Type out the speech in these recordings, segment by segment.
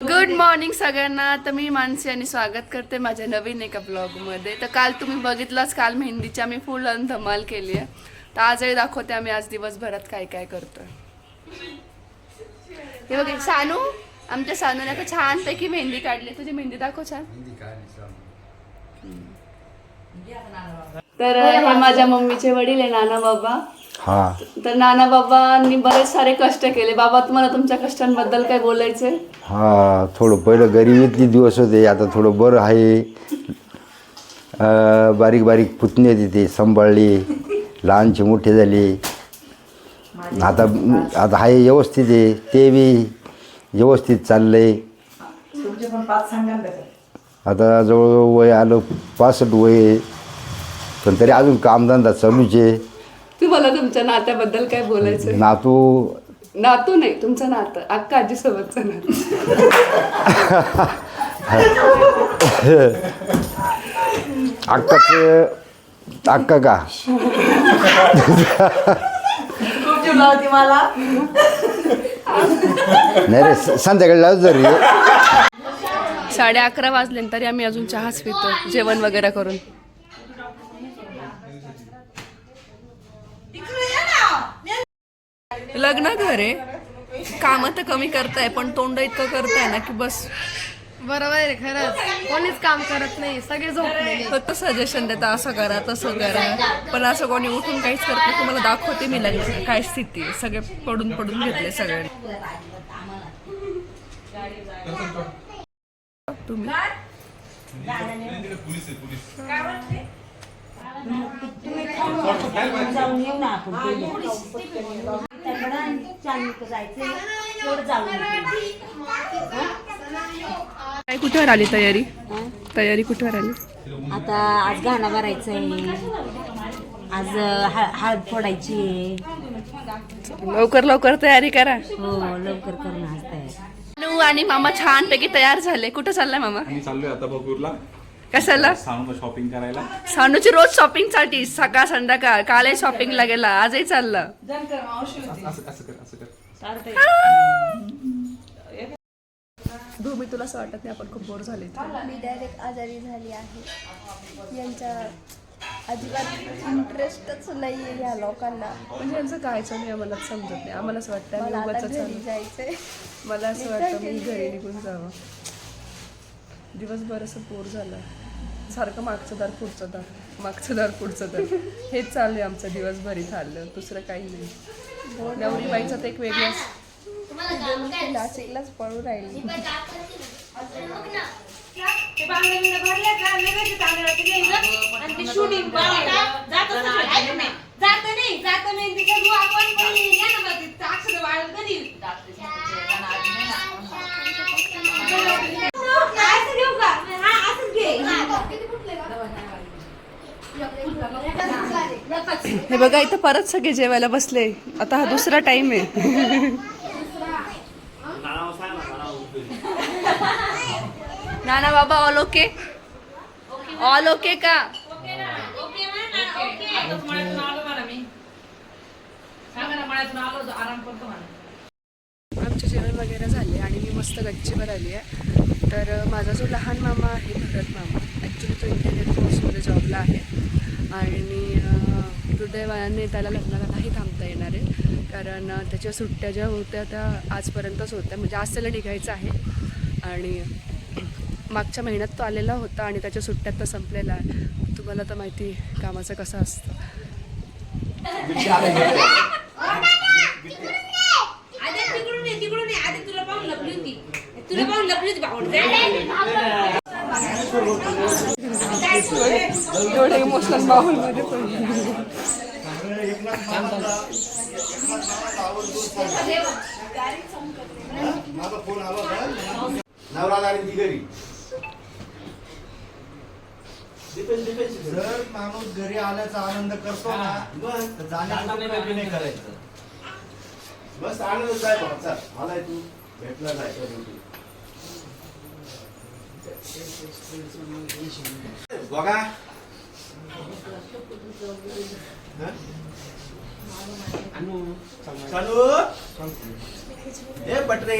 Good morning सगळ्यांना. तर मी मानसी आणि स्वागत करते माझ्या नवीन एका ब्लॉगमध्ये तर काल तुम्ही बघितलंच काल मेहंदीची आम्ही फुल आणि धमाल केली आहे. तर आजही दाखवते आम्ही आज दिवसभरात काय काय करतोय. हे बघ सानू आमच्या सानूने आता छानपैकी मेहंदी काढली. तुझी मेहंदी दाखव छान. तर हे माझ्या मम्मीचे वडील आहे नाना बाबा. हा. तर नाना बाबांनी बरेच सारे कष्ट केले. बाबा तुम्हाला तुमच्या कष्टांबद्दल काय बोलायचंय? हा थोडं पहिलं गरिबीतली दिवस होते आता थोडं बरं आहे. अं, बारीक बारीक पुतणे तिथे सांभाळले लहानचे मोठे झाले. आता आता आहे व्यवस्थित आहे ते बी व्यवस्थित चाललंय. आता जवळजवळ वय आलं पासष्ट वय आहे. पण तरी अजून कामधंदा चालूच आहे. तुम्हाला तुमच्या नात्याबद्दल काय बोलायचंय? नातू नातू नाही तुमचं नातं. अक्का आजी सोबतचं नातं अक्काचं अक्का का? नाही रे स- संध्याकाळी जरी. साडे अकरा वाजले तरी आम्ही अजून चहाच पितो जेवण वगैरे करून. लग्न घर आहे. काम तर कमी करताय पण तोंड इतकं करताय ना की बस. बरोबर आहे खरंच. कोणीच काम करत नाही सगळे झोपलेले. फक्त सजेशन देता असं करा तसं करा. पण असं कोणी उठून काहीच करत नाही. तुम्हाला दाखवते मी लग्न. काय स्थिती आहे. सगळे पडून पडून घेतले सगळे तुम्ही. जाऊन येऊ ना आपण. जायचं काय कुठेवर आली तयारी? तयारी कुठेवर आली? आता आज गाणं भरायचं आहे आज हळ- हळद फोडायची आहे. लवकर लवकर तयारी करा. हो लवकर करणं आज तयार. आणि मामा छानपैकी तयार झाले. कुठं चाललाय मामा? आम्ही चाललोय आता भगूरला कशाला? साऊंड शॉपिंग करायला. सानूची रोज शॉपिंगसाठी सकाळ संध्याकाळ कालही शॉपिंगला गेला आजही चाललं. असं असं कर असं कर. भूमी तुला असं वाटत नाही आपण खूप बोर झाले मी डायरेक्ट आजारी झाली आहे. यांच्या अजिबात इंटरेस्टच नाही आहे या लोकांना. म्हणजे यांचं काय चालू आहे आम्हाला समजत नाही. आम्हाला असं वाटतं आम्ही मला आता उगाचच घरी चालू. जायचंय. मला असं वाटतं मी घरी निघून जावं. दिवसभर असं बोर झालं. सारखं मागचं दार पुढचं दार मागचं दार पुढचं दार. हेच चालू आहे आमचं दिवसभर इथं आलं दुसरं काही नाही. नवरी बाईचा तर एक वेगळाच. ती नाशिकलाच पळून राहिली. हे बघा इथं परत सगळे जेवायला बसले. आता हा दुसरा टाइम आहे. नाना बाबा ऑल ओके ऑल ओके का? आमचे जेवण वगैरे झाले आणि मी मस्त गच्चीवर आली आहे. तर माझा जो लहान मामा आहे भरत मामा ॲक्च्युली तो इंटरनेट कोर्समध्ये जॉबला आहे. आणि दुर्दैवाने त्याला लग्नाला नाही थांबता येणार आहे. कारण त्याच्या सुट्ट्या ज्या होत्या त्या आजपर्यंतच होत्या. म्हणजे आज त्याला निघायचं आहे. आणि मागच्या महिन्यात तो आलेला होता आणि त्याच्या सुट्ट्यात तर संपलेला आहे तुम्हाला तर माहिती आहे कामाचं कसं असतं. एवढं इमोशनल माहोलमध्ये पण. जर माणूस घरी आल्याचा आनंद करतो ना तर जाण्याचा नाही करायचं. बस आनंद जाय भाऊ चल आलाय तू भेटला जायचं. बघा. चालू? ए बटरे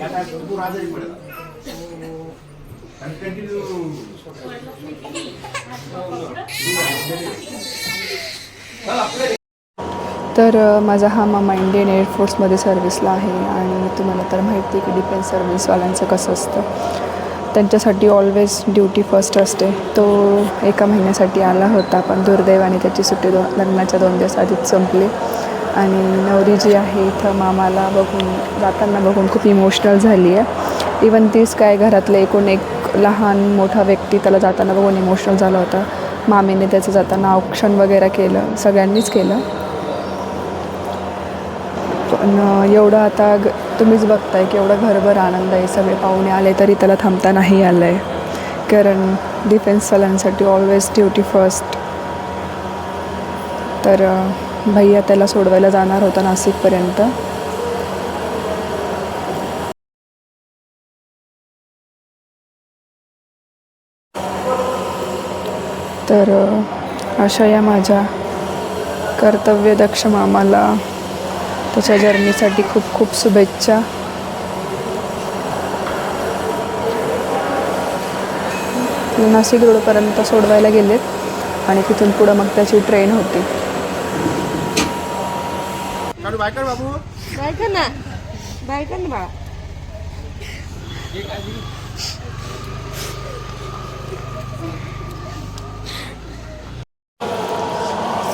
या काय भरपूर आजारी पडेल. कंटिन्यू तर अ, माझा हा मामा इंडियन एअरफोर्समध्ये सर्व्हिसला आहे आणि तुम्हाला तर माहिती आहे की डिफेन्स सर्व्हिसवाल्यांचं कसं असतं. त्यांच्यासाठी ऑलवेज ड्युटी फर्स्ट असते. तो एका महिन्यासाठी आला होता पण दुर्दैवाने त्याची सुट्टी दो लग्नाच्या दोन दिवस आधीच संपली. आणि नवरी जी आहे इथं मामाला बघून जाताना बघून खूप इमोशनल झाली आहे. इवन तीच काय घरातलं एकूण एक लहान मोठा व्यक्ती त्याला जाताना बघून इमोशनल झाला होता. मामीने त्याचं जाताना औक्षण वगैरे केलं सगळ्यांनीच केलं. पण एवढं आता ग तुम्हीच बघताय की एवढं घरभर आनंद आहे. सगळे पाहुणे आले तरी त्याला थांबता नाही आलं आहे कारण डिफेन्स सलांसाठी ऑलवेज ड्युटी फर्स्ट तर भैया त्याला सोडवायला जाणार होता नाशिकपर्यंत. तर अशा या माझ्या कर्तव्यदक्ष मामाला त्याच्या जर्नीसाठी खूप खूप शुभेच्छा. नाशिक रोडपर्यंत सोडवायला गेलेत आणि तिथून पुढं मग त्याची ट्रेन होती. बाबू. बायका ना. बायका ना बाळा.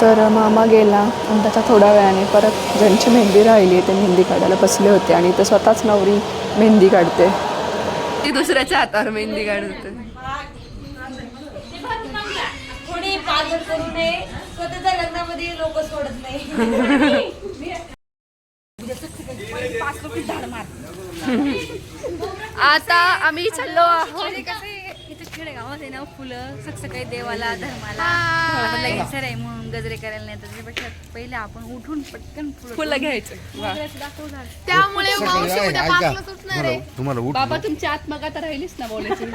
तर मामा गेला आणि त्याच्या थोड्या वेळाने परत ज्यांची मेहंदी राहिली ते मेहंदी काढायला बसले होते आणि ते स्वतःच नवरी मेहंदी काढते. ती दुसऱ्याच्या हातावर मेहंदी काढते. कोणी पागल करू नये स्वतःच्या लग्नामध्ये लोक सोडत नाही. आता आम्ही चाललो आहोत. खेडेगावात आहे ना फुलं सकाळी देवाला धर्माला. आपण लगेच सर आहे म्हणून गजरे करायला नाही त्याच्यापेक्षा पहिले आपण उठून पटकन फुलं फुलं घ्यायचं. दाखवणार त्यामुळे मावशी उद्या पाचला सुटणार आहे. तुम्हाला उठ बाबा तुमची आत्मगा तर राहिलीच ना बोलायची.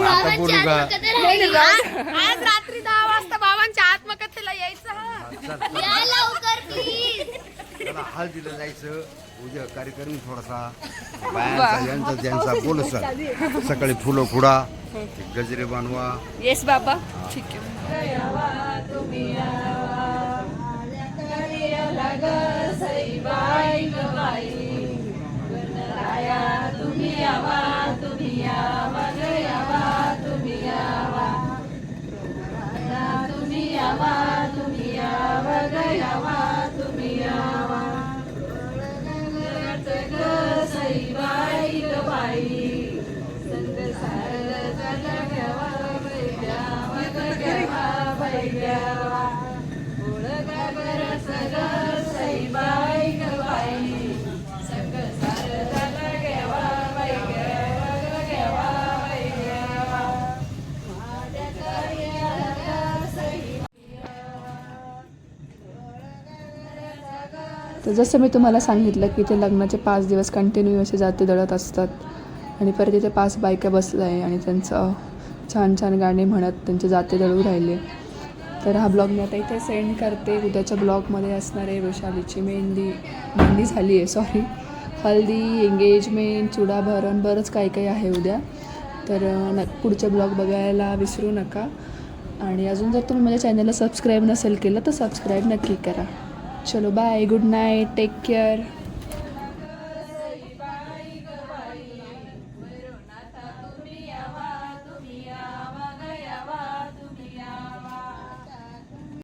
बाबांची आत्मकथा राहिली. आज रात्री दहा वाजता बाबांच्या आत्मकथेला यायचं हा. या लवकर प्लीज हळदीला जायचं. उद्या कार्यक्रम थोडासा. बायांचा यांचा त्यांचा बोलसा सकाळी फुलं खुडा गजरे बनवा. येस बाबा. ठीक आहे. तर जसं मी तुम्हाला सांगितलं की ते लग्नाचे पाच दिवस कंटिन्यू असे जाते दळत असतात. आणि परत तिथे पाच बायका बसल्या आहे आणि त्यांचं छान छान गाणे म्हणत त्यांचे जाते दळू राहिले. तर हा ब्लॉग मी आता इथे सेंड करते. उद्याच्या ब्लॉगमध्ये असणार आहे वैशालीची मेहंदी मेहंदी झाली आहे सॉरी हल्दी एंगेजमेंट चुडाभरण बरंच काही काही आहे उद्या. तर न पुढचे ब्लॉग बघायला विसरू नका. आणि अजून जर तुम्ही माझ्या चॅनलला सबस्क्राईब नसेल केलं तर सबस्क्राईब नक्की करा. चलो bye good night take care